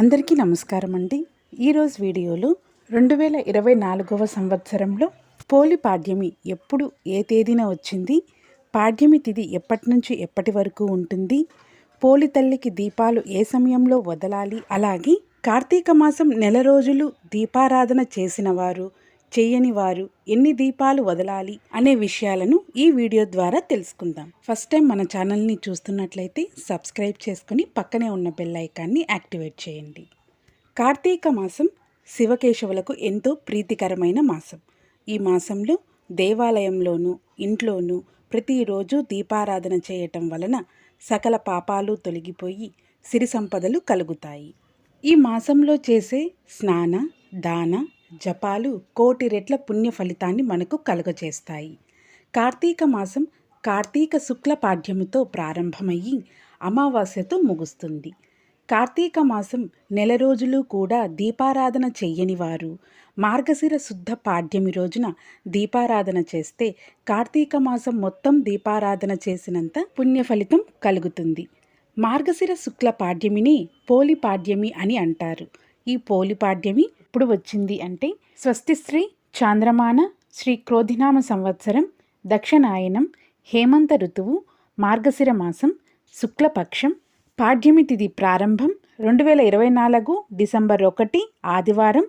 అందరికీ నమస్కారం అండి. ఈరోజు వీడియోలో రెండు వేల ఇరవై నాలుగవ సంవత్సరంలో పోలి పాడ్యమి ఎప్పుడు ఏ తేదీన వచ్చింది? పాడ్యమి తిథి ఎప్పటి నుంచి ఎప్పటి వరకు ఉంటుంది? పోలి తల్లికి దీపాలు ఏ సమయంలో వదలాలి? అలాగే కార్తీక మాసం నెల రోజులు దీపారాధన చేసిన వారు చేయని వారు ఎన్ని దీపాలు వదలాలి అనే విషయాలను ఈ వీడియో ద్వారా తెలుసుకుందాం. ఫస్ట్ టైం మన ఛానల్ని చూస్తున్నట్లయితే సబ్స్క్రైబ్ చేసుకుని పక్కనే ఉన్న బెల్ ఐకాన్ని యాక్టివేట్ చేయండి. కార్తీక మాసం శివకేశవులకు ఎంతో ప్రీతికరమైన మాసం. ఈ మాసంలో దేవాలయంలోనూ ఇంట్లోనూ ప్రతిరోజు దీపారాధన చేయటం వలన సకల పాపాలు తొలగిపోయి సిరి సంపదలు కలుగుతాయి. ఈ మాసంలో చేసే స్నాన దాన జపాలు కోటి రెట్ల పుణ్య ఫలితాన్ని మనకు కలుగజేస్తాయి. కార్తీక మాసం కార్తీక శుక్ల పాఠ్యముతో ప్రారంభమయ్యి అమావాస్యతో ముగుస్తుంది. కార్తీక మాసం నెల రోజులు కూడా దీపారాధన చెయ్యని వారు మార్గశిర శుద్ధ పాడ్యమి రోజున దీపారాధన చేస్తే కార్తీక మాసం మొత్తం దీపారాధన చేసినంత పుణ్య ఫలితం కలుగుతుంది. మార్గశిర శుక్ల పాడ్యమిని పోలి పాడ్యమి అని అంటారు. ఈ పోలి పాడ్యమి ఎప్పుడు వచ్చింది అంటే స్వస్తిశ్రీ చాంద్రమాన శ్రీ క్రోధినామ సంవత్సరం దక్షిణాయనం హేమంత ఋతువు మార్గశిర మాసం శుక్లపక్షం పాడ్యమి తిథి ప్రారంభం రెండు వేల ఇరవై నాలుగు డిసెంబర్ ఒకటి ఆదివారం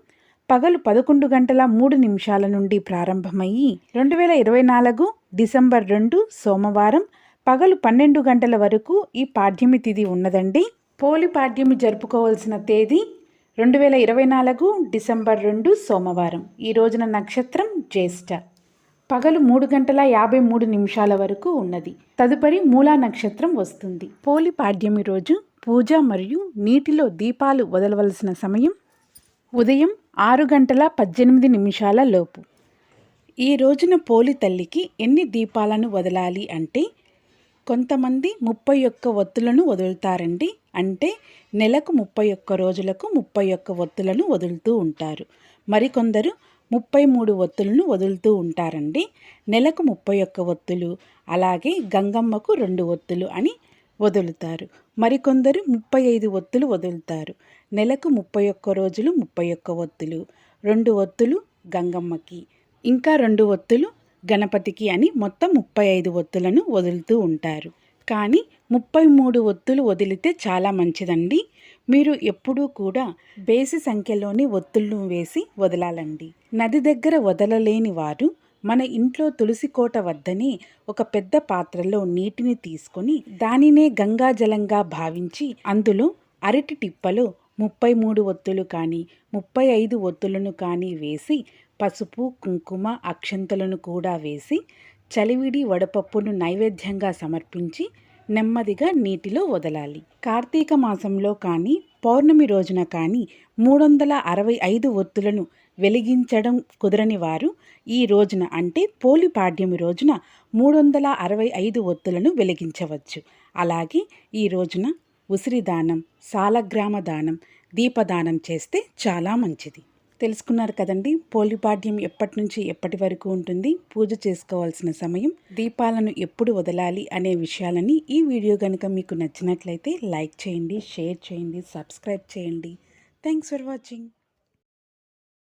పగలు పదకొండు గంటల మూడు నిమిషాల నుండి ప్రారంభమయ్యి రెండు వేల ఇరవై నాలుగు డిసెంబర్ రెండు సోమవారం పగలు పన్నెండు గంటల వరకు ఈ పాడ్యమి తిథి ఉన్నదండి. పోలి పాడ్యమి జరుపుకోవాల్సిన తేదీ రెండు వేల ఇరవై నాలుగు డిసెంబర్ రెండు సోమవారం. ఈ రోజున నక్షత్రం జ్యేష్ఠ. పగలు మూడు గంటల యాభై మూడు నిమిషాల వరకు ఉన్నది. తదుపరి మూలా నక్షత్రం వస్తుంది. పోలి పాడ్యమి రోజు పూజ మరియు నీటిలో దీపాలు వదలవలసిన సమయం ఉదయం ఆరు గంటల పద్దెనిమిది నిమిషాల లోపు. ఈ రోజున పోలి తల్లికి ఎన్ని దీపాలను వదలాలి అంటే కొంతమంది ముప్పై ఒక్క ఒత్తులను వదులుతారండి. అంటే నెలకు ముప్పై ఒక్క రోజులకు ముప్పై ఒక్క ఒత్తులను వదులుతూ ఉంటారు. మరికొందరు ముప్పై మూడు ఒత్తులను వదులుతూ ఉంటారండి. నెలకు ముప్పై ఒక్క ఒత్తులు అలాగే గంగమ్మకు రెండు ఒత్తులు అని వదులుతారు. మరికొందరు ముప్పై ఐదు ఒత్తులు వదులుతారు. నెలకు ముప్పై ఒక్క రోజులు ముప్పై ఒక్క ఒత్తులు రెండు ఒత్తులు గంగమ్మకి ఇంకా రెండు ఒత్తులు గణపతికి అని మొత్తం ముప్పై ఐదు ఒత్తులను వదులుతూ ఉంటారు. కానీ ముప్పై మూడు ఒత్తులు వదిలితే చాలా మంచిదండి. మీరు ఎప్పుడూ కూడా బేసి సంఖ్యలోని ఒత్తులను వేసి వదలాలండి. నది దగ్గర వదలలేని వారు మన ఇంట్లో తులసి కోట వద్దనే ఒక పెద్ద పాత్రలో నీటిని తీసుకొని దానినే గంగాజలంగా భావించి అందులో అరటి టిప్పలో ముప్పై మూడు ఒత్తులు కానీ ముప్పై ఐదు ఒత్తులను కానీ వేసి పసుపు కుంకుమ అక్షంతలను కూడా వేసి చలివిడి వడపప్పును నైవేద్యంగా సమర్పించి నెమ్మదిగా నీటిలో వదలాలి. కార్తీక మాసంలో కానీ పౌర్ణమి రోజున కానీ మూడు వందల అరవై ఐదు ఒత్తులను వెలిగించడం కుదరని వారు ఈ రోజున అంటే పోలిపాడ్యమి రోజున మూడు వందల అరవై ఐదు ఒత్తులను వెలిగించవచ్చు. అలాగే ఈ రోజున ఉసిరి దానం సాలగ్రామ దానం దీపదానం చేస్తే చాలా మంచిది. తెలుసుకున్నారు కదండి. పోలిపాడ్యం ఎప్పటి నుంచి ఎప్పటి వరకు ఉంటుంది? పూజ చేసుకోవాల్సిన సమయం దీపాలను ఎప్పుడు వదలాలి అనే విషయాలని ఈ వీడియో కనుక మీకు నచ్చినట్లయితే లైక్ చేయండి షేర్ చేయండి సబ్స్క్రైబ్ చేయండి. Thanks for watching.